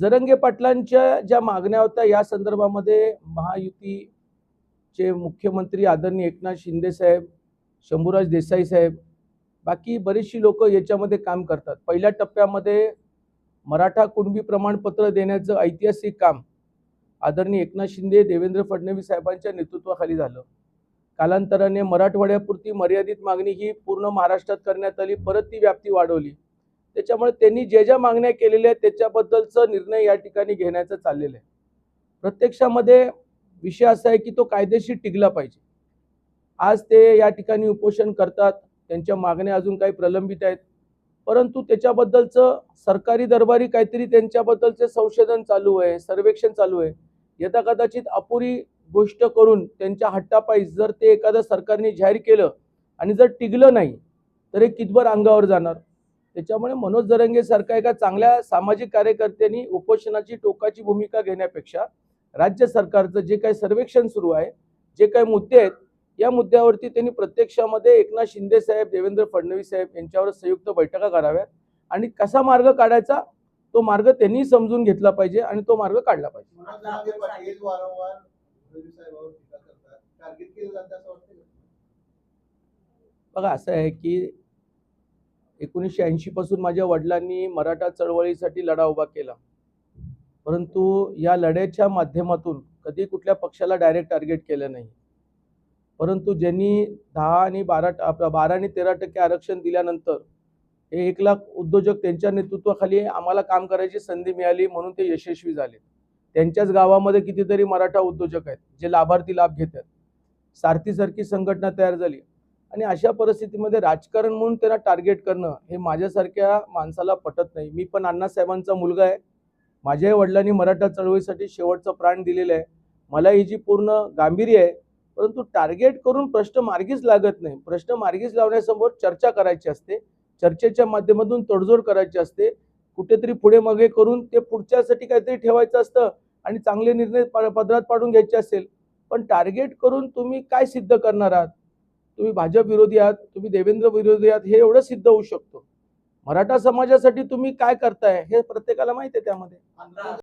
जरंगे पाटलांच्या ज्या मागण्या होत्या या संदर्भामध्ये महायुतीचे मुख्यमंत्री आदरणीय एकनाथ शिंदे साहेब शंभूराज देसाई साहेब बाकी बरीचशी लोक याच्यामध्ये काम करतात. पहिल्या टप्प्यामध्ये मराठा कुणबी प्रमाणपत्र देण्याचं ऐतिहासिक काम आदरणीय एकनाथ शिंदे देवेंद्र फडणवीस साहेबांच्या नेतृत्वाखाली झालं. कालांतराने मराठवाड्यापुरती मर्यादित मागणी ही पूर्ण महाराष्ट्रात करण्यात आली परत ती व्याप्ती वाढवली. त्याच्यामुळे त्यांनी ज्या ज्या मागण्या केलेल्या आहेत त्याच्याबद्दलचा निर्णय या ठिकाणी घेण्याचं चाललेलं आहे. प्रत्यक्षामध्ये विषय असा आहे की तो कायदेशीर टिकला पाहिजे. आज ते या ठिकाणी उपोषण करतात त्यांच्या मागण्या अजून काही प्रलंबित आहेत. परंतु त्याच्याबद्दलचं सरकारी दरबारी काहीतरी त्यांच्याबद्दलचे संशोधन चालू आहे सर्वेक्षण चालू आहे. यथा कदाचित अपुरी गोष्ट करून त्यांच्या हट्टापायी जर ते एखादं सरकारने जाहीर केलं आणि जर टिकलं नाही तर हे कितभर अंगावर जाणार? त्याच्यामुळे मनोज जरंगे सारख्या एका चांगल्या सामाजिक कार्यकर्त्यांनी उपोषणाची टोकाची भूमिका घेण्यापेक्षा राज्य सरकारचं जे काही सर्वेक्षण सुरू आहे जे काही मुद्दे आहेत या मुद्द्यावरती त्यांनी प्रत्यक्षामध्ये एकनाथ शिंदे साहेब देवेंद्र फडणवीस साहेब यांच्यावर संयुक्त बैठका कराव्यात आणि कसा मार्ग काढायचा तो मार्ग त्यांनी समजून घेतला पाहिजे आणि तो मार्ग काढला पाहिजे? बघा असं आहे की एकोणीसशे ऐंशीपासून माझ्या वडिलांनी मराठा चळवळीसाठी लढा उभा केला. परंतु या लढ्याच्या माध्यमातून कधी कुठल्या पक्षाला डायरेक्ट टार्गेट केलं नाही. परंतु ज्यांनी दहा आणि बारा आपलं बारा आणि तेरा टक्के आरक्षण दिल्यानंतर हे एक लाख उद्योजक त्यांच्या नेतृत्वाखाली आम्हाला काम करायची संधी मिळाली म्हणून ते यशस्वी झाले. त्यांच्याच गावामध्ये कितीतरी मराठा उद्योजक आहेत जे लाभार्थी लाभ घेतात. सारथीसारखी संघटना तयार झाली. आणि अशा परिस्थितीमध्ये राजकारण म्हणून त्यांना टार्गेट करणं हे माझ्यासारख्या माणसाला पटत नाही. मी पण अण्णासाहेबांचा मुलगा आहे. माझ्याही वडिलांनी मराठा चळवळीसाठी शेवटचं प्राण दिलेलं आहे. मला ही जी पूर्ण गांभीर्य आहे परंतु टार्गेट करून प्रश्न मार्गीच लागत नाही. प्रश्न मार्गीच लावण्यासमोर चर्चा करायची असते. चर्चेच्या माध्यमातून तडजोड करायची असते. कुठेतरी पुढे मागे करून ते पुढच्यासाठी काहीतरी ठेवायचं असतं आणि चांगले निर्णय प- पदरात पाडून घ्यायचे असेल. पण टार्गेट करून तुम्ही काय सिद्ध करणार आहात? तुम्ही भाजप विरोधी आहात तुम्ही देवेंद्र विरोधी आहात हे एवढं सिद्ध होऊ शकतो. मराठा समाजासाठी तुम्ही काय करताय हे प्रत्येकाला माहिती आहे त्यामध्ये.